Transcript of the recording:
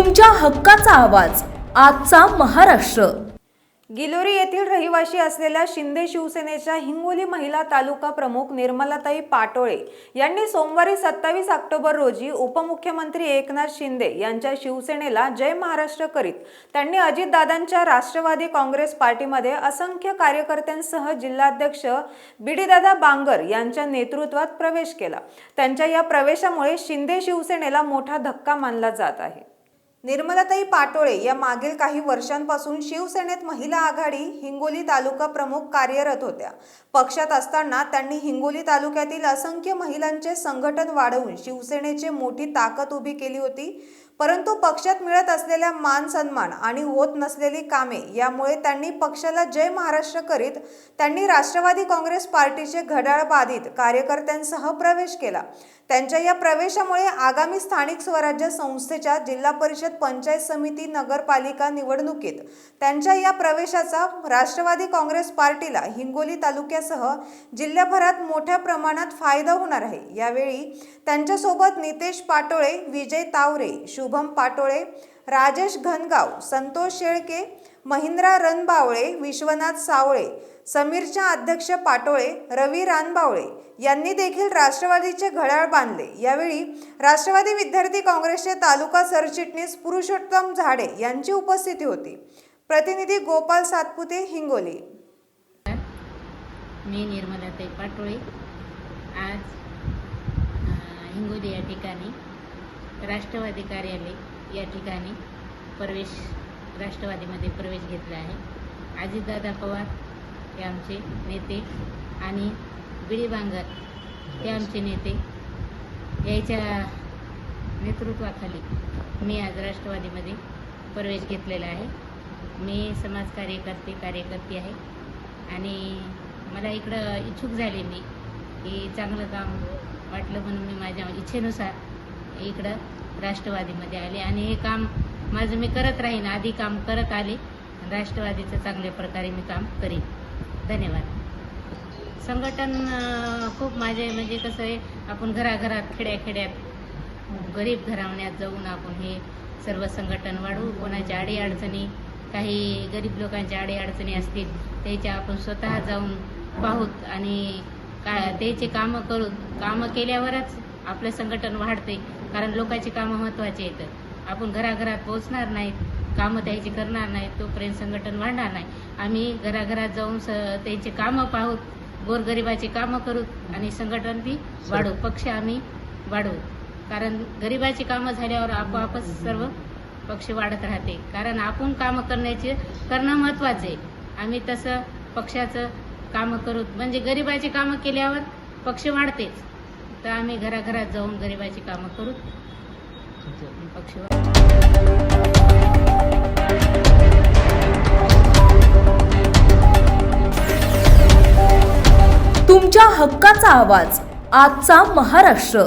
तुमच्या हक्काचा आवाज. आजचा महाराष्ट्र. गिलोरी येथील रहिवासी असलेल्या शिंदे शिवसेनेच्या हिंगोली महिला तालुका प्रमुख निर्मलाताई पाटोळे यांनी सोमवारी सत्तावीस ऑक्टोबर रोजी उपमुख्यमंत्री एकनाथ शिंदे यांच्या शिवसेनेला जय महाराष्ट्र करीत त्यांनी अजितदादांच्या राष्ट्रवादी काँग्रेस पार्टीमध्ये असंख्य कार्यकर्त्यांसह जिल्हाध्यक्ष बिडीदादा बांगर यांच्या नेतृत्वात प्रवेश केला. त्यांच्या या प्रवेशामुळे शिंदे शिवसेनेला मोठा धक्का मानला जात आहे. निर्मलाताई पाटोळे या मागील काही वर्षांपासून शिवसेनेत महिला आघाडी हिंगोली तालुका प्रमुख कार्यरत होत्या. पक्षात असताना त्यांनी हिंगोली तालुक्यातील असंख्य महिलांचे संघटन वाढवून शिवसेनेची मोठी ताकद उभी केली होती. परंतु पक्षात मिळत असलेल्या मान सन्मान आणि होत नसलेली कामे यामुळे त्यांनी पक्षाला जय महाराष्ट्र करीत त्यांनी राष्ट्रवादी काँग्रेस पार्टीचे घड्याळ बाधित कार्यकर्त्यांसह प्रवेश केला. त्यांच्या या प्रवेशामुळे आगामी स्थानिक स्वराज्य संस्थेच्या जिल्हा परिषद पंचायत समिती नगरपालिका निवडणुकीत त्यांच्या या प्रवेशाचा राष्ट्रवादी काँग्रेस पार्टीला हिंगोली तालुक्यासह जिल्ह्याभरात मोठ्या प्रमाणात फायदा होणार आहे. यावेळी त्यांच्यासोबत नितेश पाटोळे विजय तावरे शुभ शुभम पाटोळे राजेश घनगाव संतोष शेळके महिंद्रा रणबावळे विश्वनाथ सावळे समीरच्या अध्यक्ष पाटोळे रवी रानबावळे यांनी देखील राष्ट्रवादीचे घड्याळ बांधले. यावेळी राष्ट्रवादी विद्यार्थी काँग्रेसचे तालुका सरचिटणीस पुरुषोत्तम झाडे यांची उपस्थिती होती. प्रतिनिधी गोपाल सातपुते हिंगोली. मी निर्मलाताई पाटोळे. आज हिंगोली या ठिकाणी राष्ट्रवादी कार्यालय या ठिकाणी प्रवेश राष्ट्रवादीमध्ये प्रवेश घेतला आहे. अजितदादा पवार हे आमचे नेते आणि बिडी बांगर हे आमचे नेते. याच्या नेतृत्वाखाली मी आज राष्ट्रवादीमध्ये प्रवेश घेतलेला आहे. मी समाज कार्यकर्ते कार्यकर्ती आहे. आणि मला इकडं इच्छुक झाले मी की चांगलं काम वाटलं म्हणून मी माझ्या इच्छेनुसार इकडं राष्ट्रवादीमध्ये आले. आणि हे काम माझं मी करत राहीन आधी काम करत आले. राष्ट्रवादीचं चांगल्या प्रकारे मी काम करीन. धन्यवाद. संघटन खूप माझे म्हणजे कसं आहे आपण घराघरात खेड्याखेड्यात गरीब घरावण्यात जाऊन आपण हे सर्व संघटन वाढवू. कोणाच्या अडीअडचणी काही गरीब लोकांच्या अडीअडचणी असतील त्याच्या आपण स्वतः जाऊन पाहूत आणि का त्याचे कामं करू कामं केल्यावरच आपलं संघटन वाढते कारण लोकांची कामं महत्त्वाची आहेत. आपण घराघरात पोहोचणार नाहीत कामं त्यांची करणार नाहीत तोपर्यंत संघटन वाढणार नाही. आम्ही घराघरात जाऊन स त्यांची कामं पाहूत गोरगरिबाची कामं करू आणि संघटन बी वाढवू पक्ष आम्ही वाढवू कारण गरिबाची कामं झाल्यावर आपोआपच सर्व पक्ष वाढत राहते. कारण आपण कामं करण्याचे करणं महत्त्वाचं आहे. आम्ही तसं पक्षाचं कामं करू म्हणजे गरिबाची कामं केल्यावर पक्ष वाढतेच. तर आम्ही घराघरात जाऊन गरिबाची कामं करू. पक्ष तुमच्या हक्काचा आवाज आजचा महाराष्ट्र.